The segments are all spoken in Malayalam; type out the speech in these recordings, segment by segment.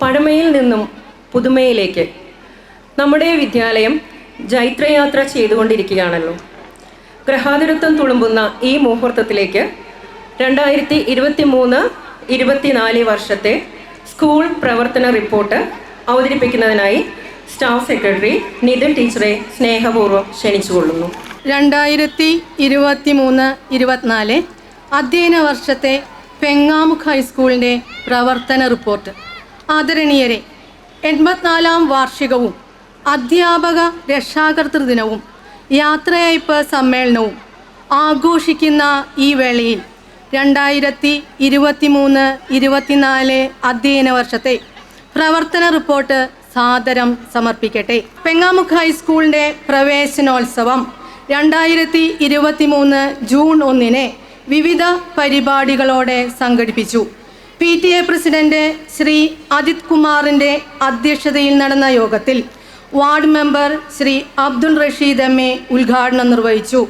പഴമയിൽ നിന്നും പുതുമയിലേക്ക് നമ്മുടെ വിദ്യാലയം ജൈത്രയാത്ര ചെയ്തുകൊണ്ടിരിക്കുകയാണല്ലോ. ഗ്രഹാതുരത്വം തുളുമ്പുന്ന ഈ മുഹൂർത്തത്തിലേക്ക് രണ്ടായിരത്തി ഇരുപത്തി മൂന്ന് ഇരുപത്തിനാല് വർഷത്തെ സ്കൂൾ പ്രവർത്തന റിപ്പോർട്ട് അവതരിപ്പിക്കുന്നതിനായി സ്റ്റാഫ് സെക്രട്ടറി നിതിൻ ടീച്ചറെ സ്നേഹപൂർവം ക്ഷണിച്ചുകൊള്ളുന്നു. രണ്ടായിരത്തി ഇരുപത്തി മൂന്ന് ഇരുപത്തിനാല് അധ്യയന വർഷത്തെ പെങ്ങാമുഖ് ഹൈസ്കൂളിന്റെ പ്രവർത്തന റിപ്പോർട്ട്. ആദരണീയരെ എൺപത്തിനാലാം വാർഷികവും അധ്യാപക രക്ഷാകർതൃ ദിനവും യാത്രയയപ്പ് സമ്മേളനവും ആഘോഷിക്കുന്ന ഈ വേളയിൽ രണ്ടായിരത്തി ഇരുപത്തി മൂന്ന് ഇരുപത്തിനാല് അധ്യയന വർഷത്തെ പ്രവർത്തന റിപ്പോർട്ട് സാദരം സമർപ്പിക്കട്ടെ. പെങ്ങാമുഖ് ഹൈസ്കൂളിന്റെ പ്രവേശനോത്സവം രണ്ടായിരത്തി ഇരുപത്തി മൂന്ന് ജൂൺ ഒന്നിന് വിവിധ പരിപാടികളോടെ സംഘടിപ്പിച്ചു. P T A president Shri Ajith കുമാറിന്റെ അധ്യക്ഷതയിൽ നടന്ന യോഗത്തിൽ ward member Shri Abdul Rasheed M A ഉദ്ഘാടനം നിർവഹിച്ചു.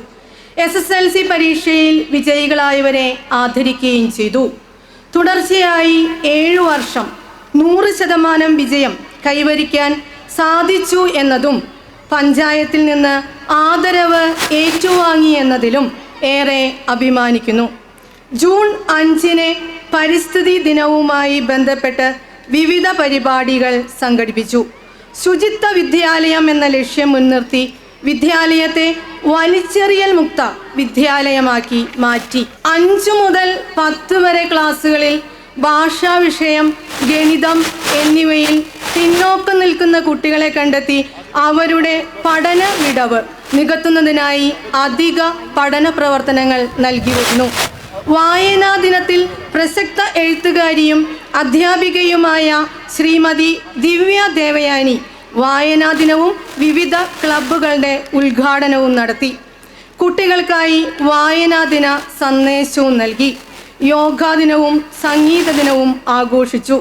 എസ് എസ് എൽ സി പരീക്ഷയിൽ വിജയികളായവരെ ആദരിക്കുകയും ചെയ്തു. തുടർച്ചയായി ഏഴു വർഷം നൂറ് ശതമാനം വിജയം കൈവരിക്കാൻ സാധിച്ചു എന്നതും പഞ്ചായത്തിൽ നിന്ന് ആദരവ് ഏറ്റുവാങ്ങി എന്നതിലും ഏറെ അഭിമാനിക്കുന്നു. ജൂൺ അഞ്ചിന് പരിസ്ഥിതി ദിനവുമായി ബന്ധപ്പെട്ട് വിവിധ പരിപാടികൾ സംഘടിപ്പിച്ചു. ശുചിത്വ വിദ്യാലയം എന്ന ലക്ഷ്യം മുൻനിർത്തി വിദ്യാലയത്തെ വലിച്ചെറിയൽ മുക്ത വിദ്യാലയമാക്കി മാറ്റി. അഞ്ചു മുതൽ പത്ത് വരെ ക്ലാസ്സുകളിൽ ഭാഷാ വിഷയം ഗണിതം എന്നിവയിൽ പിന്നോക്കം നിൽക്കുന്ന കുട്ടികളെ കണ്ടെത്തി അവരുടെ പഠന വിടവ് നികത്തുന്നതിനായി അധിക പഠന പ്രവർത്തനങ്ങൾ നൽകി വരുന്നു. വായനാ ദിനത്തിൽ പ്രസക്ത എഴുത്തുകാരിയും അധ്യാപികയുമായ ശ്രീമതി ദിവ്യ ദേവയാനി വായനാ ദിനവും വിവിധ ക്ലബ്ബുകളുടെ ഉദ്ഘാടനവും നടത്തി. കുട്ടികൾക്കായി വായനാ ദിന സന്ദേശവും നൽകി. യോഗാ ദിനവും സംഗീത ദിനവും ആഘോഷിച്ചു.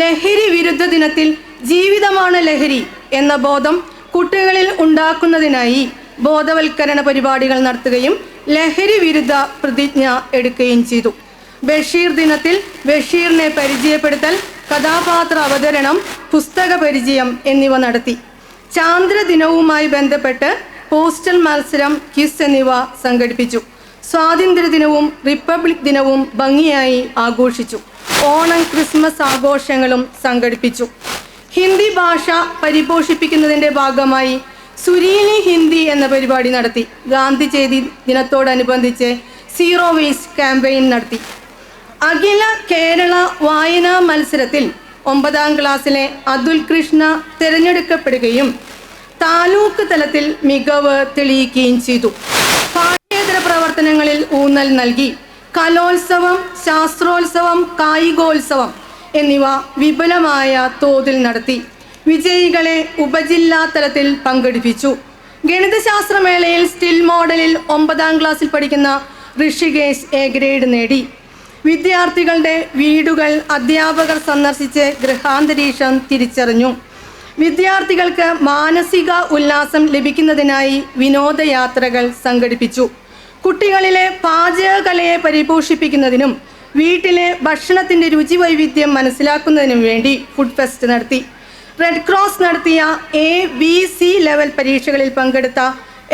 ലഹരി വിരുദ്ധ ദിനത്തിൽ ജീവിതമാണ് ലഹരി എന്ന ബോധം കുട്ടികളിൽ ഉണ്ടാക്കുന്നതിനായി ബോധവൽക്കരണ പരിപാടികൾ നടത്തുകയും ലഹരി വിരുദ്ധ പ്രതിജ്ഞ എടുക്കുകയും ചെയ്തു. ബഷീർ ദിനത്തിൽ ബഷീറിനെ പരിചയപ്പെടുത്തൽ കഥാപാത്ര അവതരണം പുസ്തക പരിചയം എന്നിവ നടത്തി. ചാന്ദ്ര ദിനവുമായി ബന്ധപ്പെട്ട് പോസ്റ്റൽ മത്സരം കിസ് എന്നിവ സംഘടിപ്പിച്ചു. സ്വാതന്ത്ര്യ ദിനവും റിപ്പബ്ലിക് ദിനവും ഭംഗിയായി ആഘോഷിച്ചു. ഓണം ക്രിസ്മസ് ആഘോഷങ്ങളും സംഘടിപ്പിച്ചു. ഹിന്ദി ഭാഷ പരിപോഷിപ്പിക്കുന്നതിന്റെ ഭാഗമായി സുരീലി ഹിന്ദി എന്ന പരിപാടി നടത്തി. ഗാന്ധി ജയന്തി ദിനത്തോടനുബന്ധിച്ച് സീറോ വേസ്റ്റ് ക്യാമ്പയിൻ നടത്തി. അഖില കേരള വായനാ മത്സരത്തിൽ ഒമ്പതാം ക്ലാസ്സിലെ അതുൽ കൃഷ്ണ തിരഞ്ഞെടുക്കപ്പെടുകയും താലൂക്ക് തലത്തിൽ മികവ് തെളിയിക്കുകയും ചെയ്തു. പാഠ്യേതര പ്രവർത്തനങ്ങളിൽ ഊന്നൽ നൽകി. കലോത്സവം ശാസ്ത്രോത്സവം കായികോത്സവം എന്നിവ വിപുലമായ തോതിൽ നടത്തി. വിജയികളെ ഉപജില്ലാ തലത്തിൽ പങ്കെടുപ്പിച്ചു. ഗണിതശാസ്ത്രമേളയിൽ സ്റ്റിൽ മോഡലിൽ ഒമ്പതാം ക്ലാസ്സിൽ പഠിക്കുന്ന ഋഷികേശ് എ ഗ്രേഡ് നേടി. വിദ്യാർത്ഥികളുടെ വീടുകൾ അധ്യാപകർ സന്ദർശിച്ച് ഗൃഹാന്തരീക്ഷം തിരിച്ചറിഞ്ഞു. വിദ്യാർത്ഥികൾക്ക് മാനസിക ഉല്ലാസം ലഭിക്കുന്നതിനായി വിനോദയാത്രകൾ സംഘടിപ്പിച്ചു. കുട്ടികളിലെ പാചകകലയെ പരിപോഷിപ്പിക്കുന്നതിനും വീട്ടിലെ ഭക്ഷണത്തിന്റെ രുചി വൈവിധ്യം മനസ്സിലാക്കുന്നതിനും വേണ്ടി ഫുഡ് ഫെസ്റ്റ് നടത്തി. റെഡ് ക്രോസ് നടത്തിയ എ ബി സി ലെവൽ പരീക്ഷകളിൽ പങ്കെടുത്ത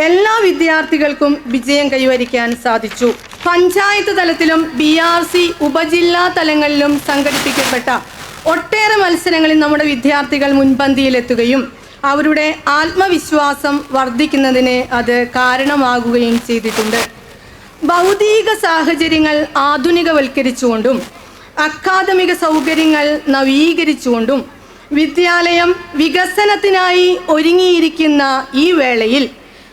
എല്ലാ വിദ്യാർത്ഥികൾക്കും വിജയം കൈവരിക്കാൻ സാധിച്ചു. പഞ്ചായത്ത് തലത്തിലും ബി ആർ സി ഉപജില്ലാ തലങ്ങളിലും സംഘടിപ്പിക്കപ്പെട്ട ഒട്ടേറെ മത്സരങ്ങളിൽ നമ്മുടെ വിദ്യാർത്ഥികൾ മുൻപന്തിയിലെത്തുകയും അവരുടെ ആത്മവിശ്വാസം വർദ്ധിക്കുന്നതിന് അത് കാരണമാകുകയും ചെയ്തിട്ടുണ്ട്. ഭൗതിക സാഹചര്യങ്ങൾ ആധുനികവൽക്കരിച്ചുകൊണ്ടും അക്കാദമിക സൗകര്യങ്ങൾ നവീകരിച്ചുകൊണ്ടും വിദ്യാലയം വികസനത്തിനായി ഒരുങ്ങിയിരിക്കുന്ന ഈ വേളയിൽ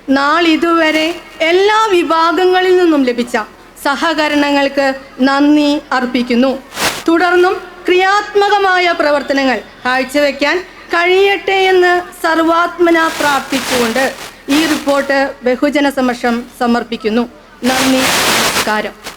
നാളിതുവരെ എല്ലാ വിഭാഗങ്ങളിൽ നിന്നും ലഭിച്ച സഹകരണങ്ങൾക്ക് നന്ദി അർപ്പിക്കുന്നു. തുടർന്നും ക്രിയാത്മകമായ പ്രവർത്തനങ്ങൾ കാഴ്ചവെക്കാൻ കഴിയട്ടെ എന്ന് സർവാത്മന പ്രാർത്ഥിച്ചുകൊണ്ട് ഈ റിപ്പോർട്ട് ബഹുജന സമക്ഷം സമർപ്പിക്കുന്നു. നന്ദി നമസ്കാരം.